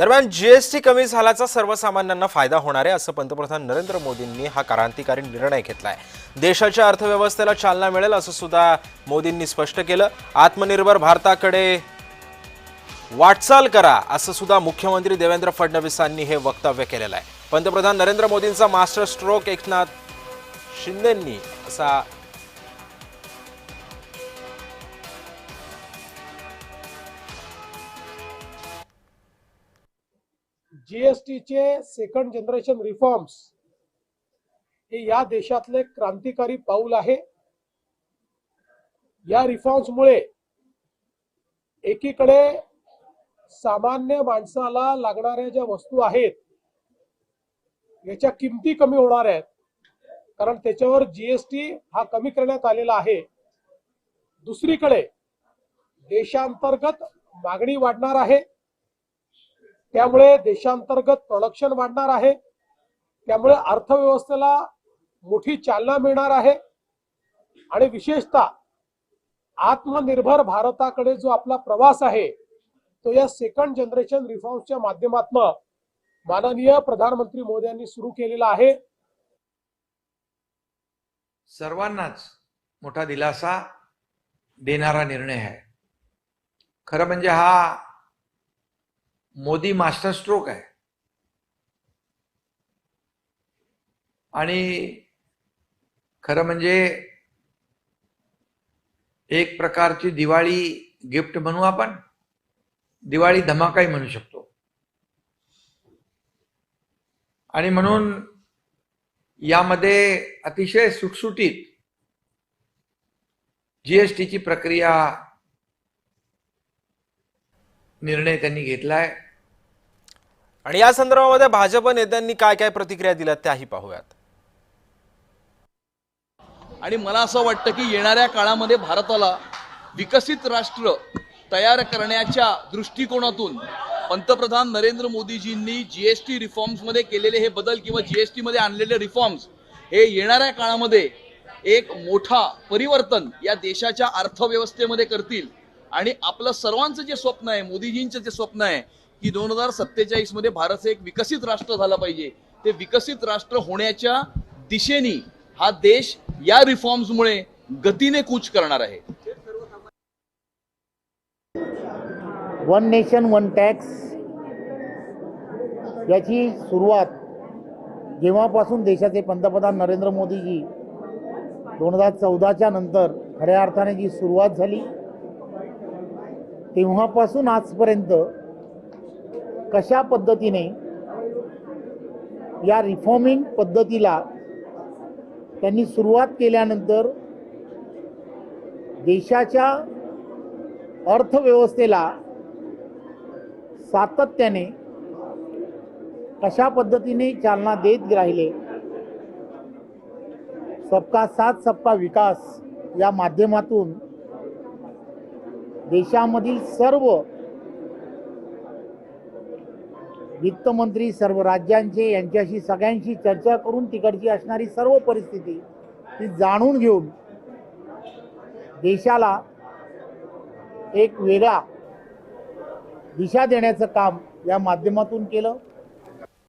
दरम्यान जीएसटी कमी झाल्याचा सर्वसामान्यांना फायदा होणार आहे असं पंतप्रधान नरेंद्र मोदींनी हा क्रांतिकारी निर्णय घेतला आहे देशाच्या अर्थव्यवस्थेला चालना मिळेल असं सुद्धा मोदींनी स्पष्ट केलं. आत्मनिर्भर भारताकडे वाटचाल करा असं सुद्धा मुख्यमंत्री देवेंद्र फडणवीसांनी हे वक्तव्य केलेलं आहे. पंतप्रधान नरेंद्र मोदींचा मास्टर स्ट्रोक एकनाथ शिंदेंनी असा जीएसटीचे सेकंड जनरेशन रिफॉर्म्स हे या देशातले क्रांतिकारी पाऊल आहे. या रिफॉर्म्समुळे एकीकडे सामान्य माणसाला लागणाऱ्या ज्या वस्तू आहेत याच्या किमती कमी होणार आहेत. कारण त्याच्यावर जीएसटी हा कमी करण्यात आलेला आहे. दुसरीकडे देशांतर्गत मागणी वाढणार आहे. त्यामुळे देशांतर्गत प्रोडक्शन वाढणार आहे. त्यामुळे अर्थव्यवस्थेला मोठी चालना मिळणार आहे. आणि विशेषतः आत्मनिर्भर भारताकडे जो आपला प्रवास आहे तो या सेकंड जनरेशन रिफॉर्म्सच्या माध्यमातून माननीय प्रधानमंत्री मोदी यांनी सुरू केलेला आहे. सर्वांनाच मोठा दिलासा देणारा निर्णय आहे. खरं म्हणजे हा मोदी मास्टर स्ट्रोक आहे. आणि खरं म्हणजे एक प्रकारची दिवाळी गिफ्ट म्हणू आपण. दिवाळी धमाकाही म्हणू शकतो. आणि म्हणून यामध्ये अतिशय सुटसुटीत जीएसटीची प्रक्रिया निर्णय त्यांनी घेतलाय आणि या संदर्भामध्ये भाजप नेत्यांनी काय काय प्रतिक्रिया दिल्या त्याही पाहूयात. आणि मला असं वाटतं की येणाऱ्या काळामध्ये भारताला विकसित राष्ट्र तयार करण्याच्या दृष्टिकोनातून पंतप्रधान नरेंद्र मोदीजींनी जीएसटी रिफॉर्म्समध्ये केलेले हे बदल किंवा जीएसटी मध्ये आणलेले रिफॉर्म्स हे येणाऱ्या काळामध्ये एक मोठा परिवर्तन या देशाच्या अर्थव्यवस्थेमध्ये करतील. आणि आपलं सर्वांचं जे स्वप्न आहे मोदीजींचं जे स्वप्न आहे की दोन हजार सत्तेचाळीसमध्ये भारत एक विकसित राष्ट्र झाला पाहिजे. ते विकसित राष्ट्र होण्याच्या दिशेने हा देश या रिफॉर्म्समुळे गतीने कूच करणार आहे. वन नेशन वन टॅक्स याची सुरुवात जेव्हापासून देशाचे पंतप्रधान नरेंद्र मोदीजी दोन हजार चौदाच्या नंतर खऱ्या अर्थाने जी सुरुवात झाली तेव्हापासून आजपर्यंत कशा पद्धतीने या रिफॉर्मिंग पद्धतीला त्यांनी सुरुवात केल्यानंतर देशाच्या अर्थव्यवस्थेला सातत्याने कशा पद्धतीने चालना देत राहिले सबका साथ सबका विकास या माध्यमातून देशामधील सर्व वित्तमंत्री सर्व राज्यांचे यांच्याशी सगळ्यांशी चर्चा करून तिकडची असणारी सर्व परिस्थिती ती जाणून घेऊन देशाला एक वेगळा दिशा देण्याचं काम या माध्यमातून केलं.